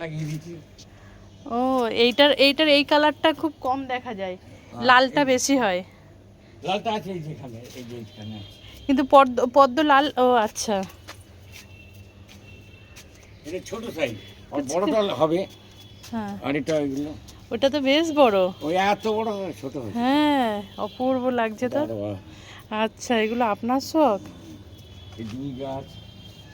লাগিয়ে দিয়েছি। ও এইটার এইটার এই কালারটা খুব কম দেখা যায়। লালটা বেশি হয়। লালটা আছে এই যেখানে এই যে এইখানে। আছে। কিন্তু পদ্ম পদ্ম লাল ও আচ্ছা। এটা ছোট সাইজ আর বড়টা হবে। হ্যাঁ। আর এটা এগুলো। ওটা তো বেশ বড়। ওই এত বড় ছোট হ্যাঁ অপূর্ব লাগছে তো। আচ্ছা এগুলো আপনার শখ? এই দুই গাছ।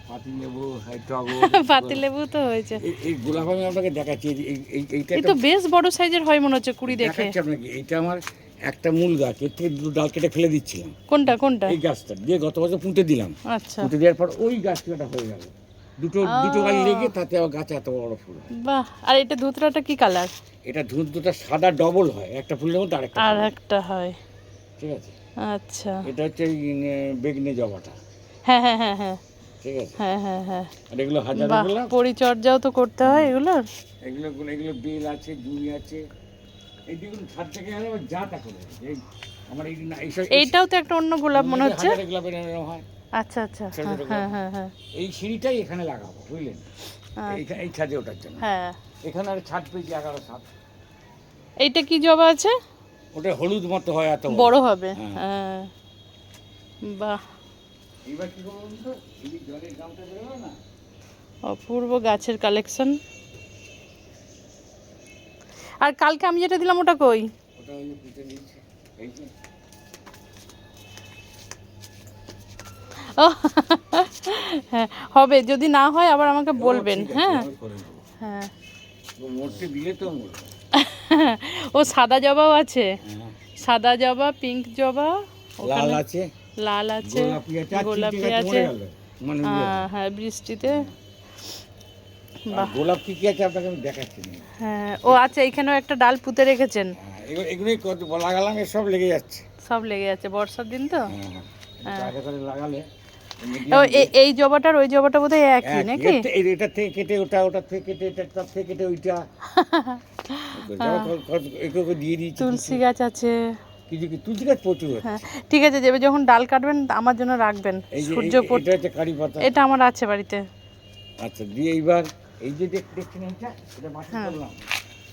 পাতিলেবু তো হয়েছে। এই- গোলাপ আমি আপনাকে দেখাচ্ছি এই- এই- এই- এইটা এই তো বেশ বড় সাইজের হয় মনে হচ্ছে কুড়ি দেখে। আপনাকে এইটা আমার একটা মূল গাছ এর থেকে দুটো ডাল কেটে ফেলে দিচ্ছিলাম। কোনটা কোনটা? এই গাছটা দিয়ে গত বছর পুঁতে দিলাম। আচ্ছা। পুঁতে দেওয়ার পর ওই গাছটা হয়ে গেল। দুটো দুটো গাছ লেগে তাতে আবার গাছে এত বড় ফুল বাহ আর এটা ধুতরাটা কি কালার? এটা সাদা ডবল হয় একটা ফুলের মধ্যে আরেকটা আর ফুল। একটা হয়। ঠিক আছে? আচ্ছা। এটা হচ্ছে এই, বেগনে জবাটা। হ্যাঁ হ্যাঁ হ্যাঁ হ্যাঁ। ঠিক আছে? হ্যাঁ হ্যাঁ হ্যাঁ। আর এগুলো হাজার বাহ পরিচর্যাও তো করতে হয় এগুলোর এগুলো এগুলো বেল আছে জুই আছে। এই দেখুন ছাদ থেকে আবার জাটা করে। এই আমার এই এইটাও তো একটা অন্য গোলাপ মনে হচ্ছে? গোলাপের এরকম হয়। আচ্ছা আচ্ছা। হ্যাঁ হ্যাঁ হ্যাঁ হ্যাঁ। এই সিঁড়িটাই এখানে লাগাবো বুঝলেন? আচ্ছা। এই ছাদে ওঠার জন্য। হ্যাঁ। এখানে আর ছাদ পেয়েছি এগারো ছাদ। এইটা কি জবা আছে? ওটা হলুদ মতো হয় এত বড় হবে। হ্যাঁ। হ্যাঁ। বাহ। এবার কি করব বলুন এই জলের দামটা বেরোলো না? অপূর্ব গাছের কালেকশন আর কালকে আমি যেটা দিলাম ওটা কই? ওটা ওই পুঁতে নিচ্ছে এই যে। হ্যাঁ হবে যদি না হয় আবার আমাকে বলবেন হ্যাঁ। হ্যাঁ। ও সাদা জবাও আছে? হ্যাঁ। সাদা জবা পিঙ্ক জবা লাল আছে। লাল আছে গোলাপি আছে মানে। হ্যাঁ হ্যাঁ বৃষ্টিতে। গোলাপ কি কি আছে আপনাকে আমি দেখাচ্ছি হ্যাঁ ও আচ্ছা এখানেও একটা ডাল পুঁতে রেখেছেন। হ্যাঁ, এগুলোই লাগালাম সব লেগে যাচ্ছে। সব লেগে আছে বর্ষার দিন তো? হ্যাঁ হ্যাঁ লাগালে এই জবাটার ওই জবাটা বোধহয় একই নাকি? এটা থেকে কেটে ওটা ওটা থেকে কেটে এটা থেকে কেটে ওইটা। দিয়ে দিয়েছি তুলসী গাছ আছে। কিছু কিছু তুলসী গাছ প্রচুর হ্যাঁ ঠিক আছে যাবে যখন ডাল কাটবেন আমার জন্য রাখবেন সূর্য এটা হচ্ছে কারি পাতা। এটা আমার আছে বাড়িতে। আচ্ছা দিয়ে এইবার এই যে দেখ- দেখছেন এটা এটা হ্যাঁ। করলাম।